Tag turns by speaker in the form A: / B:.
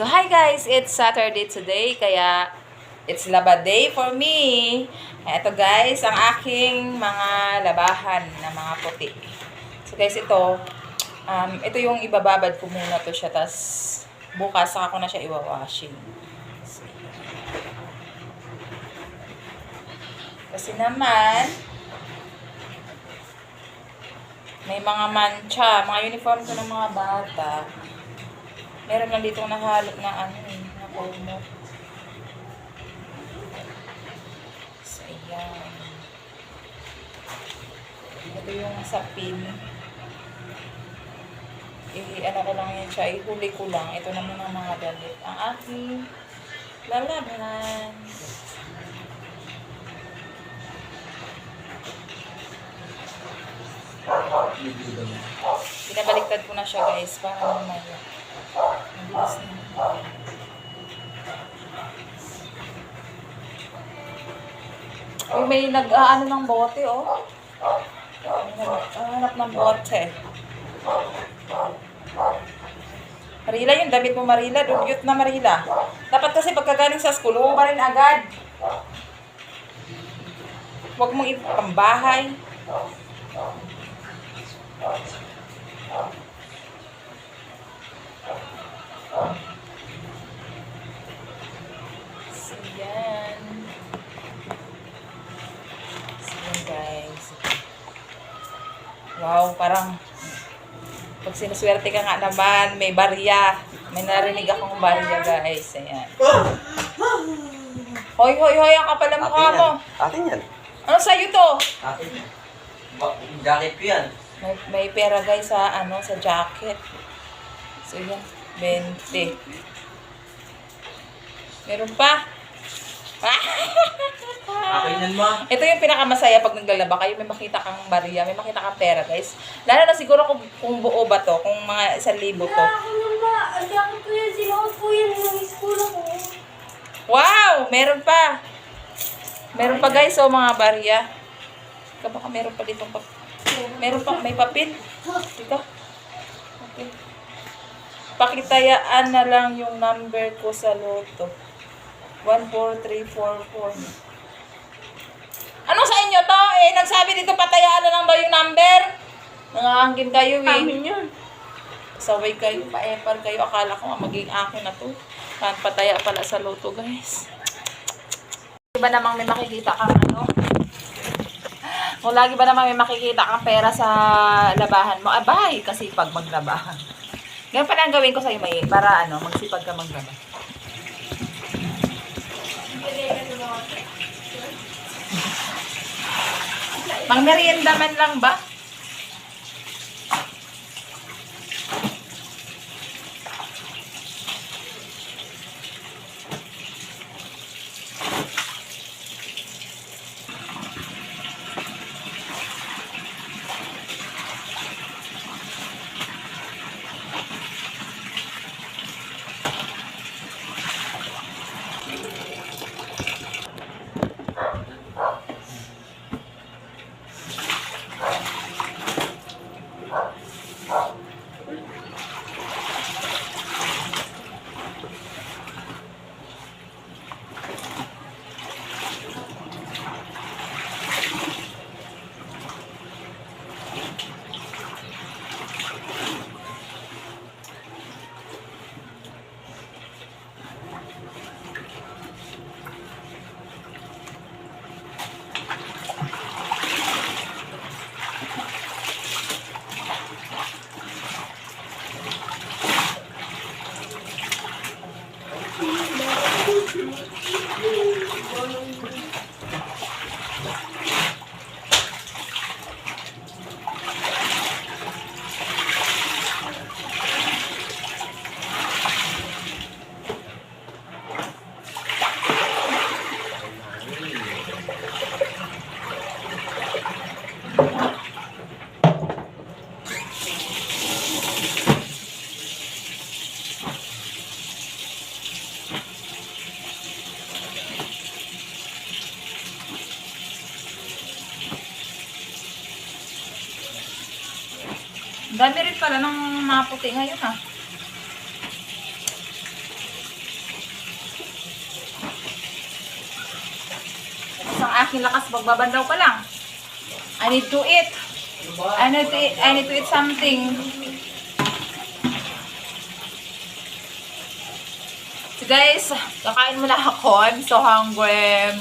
A: So, hi guys! It's Saturday today, kaya it's laba day for me. Ito guys, ang aking mga labahan na mga puti. So guys, ito, um, ito yung ibababad ko muna to siya, tas bukas saka ko na siya iwawashing. So, kasi naman, may mga mancha, mga uniform ko ng mga bata. Meron lang dito nahalo na ano eh, na omo. So, ayan. Ito yung sa pin. Eh, ano ko lang yan siya, ihuli ko lang. Ito naman ang mga damit. Ang aking lalaban. Pinabaliktad ko na siya guys, para mamaya. Uy, may nag-aano ng bote, oh. Nag-ahanap ng bote. Marila, yung damit mo, Marila. Dugyot na, Marila. Dapat kasi pagkagaling sa school, huwag rin agad. Huwag mong ipambahay. So, yan. So, yan, guys. Wow, parang pag sinuswerte ka nga naman, may barya. May narinig akong barya, guys. Ayan. Hoy, hoy, hoy, ang kapal ang mukha mo.
B: Atin yan.
A: Ano sa'yo to?
B: Atin yan. Jacket ko yan.
A: May, may pera guys sa ano sa jacket. So yan, 20. Meron pa.
B: Akin yan, ma.
A: Ito yung pinakamasaya pag naglalaba kayo, may makita kang barya, may makita kang pera guys. Lalo na siguro kung, kung buo ba to, kung mga isang libo to.
C: Ko yan, ko yan.
A: Wow! Meron pa! Meron pa guys, oh mga barya. Ika baka meron pa dito pa. Meron pa, may papel. Ika. Okay. Pakitayaan na lang yung number ko sa loto. 14344. Ano sa inyo to? Eh, nagsabi dito patayaan na lang daw yung number. Nangangkin kayo eh.
C: Amin yun.
A: Saway kayo, paepal kayo. Akala ko nga maging akin na to. Pataya pala sa loto, guys. Diba namang may makikita kang ano? Kung lagi ba namang may makikita kang pera sa labahan mo, abay, kasi pag maglabahan. Ganun pala ang gawin ko sa'yo, May, para ano, magsipag ka maglaba. Mang merienda man lang ba? Thank you. Dami rin pala ng mga puti ngayon ha. Isang aking lakas magbabandaw pa lang. I need to eat. I need to eat, I need to eat something. So guys, kakain muna ako. I'm so hungry.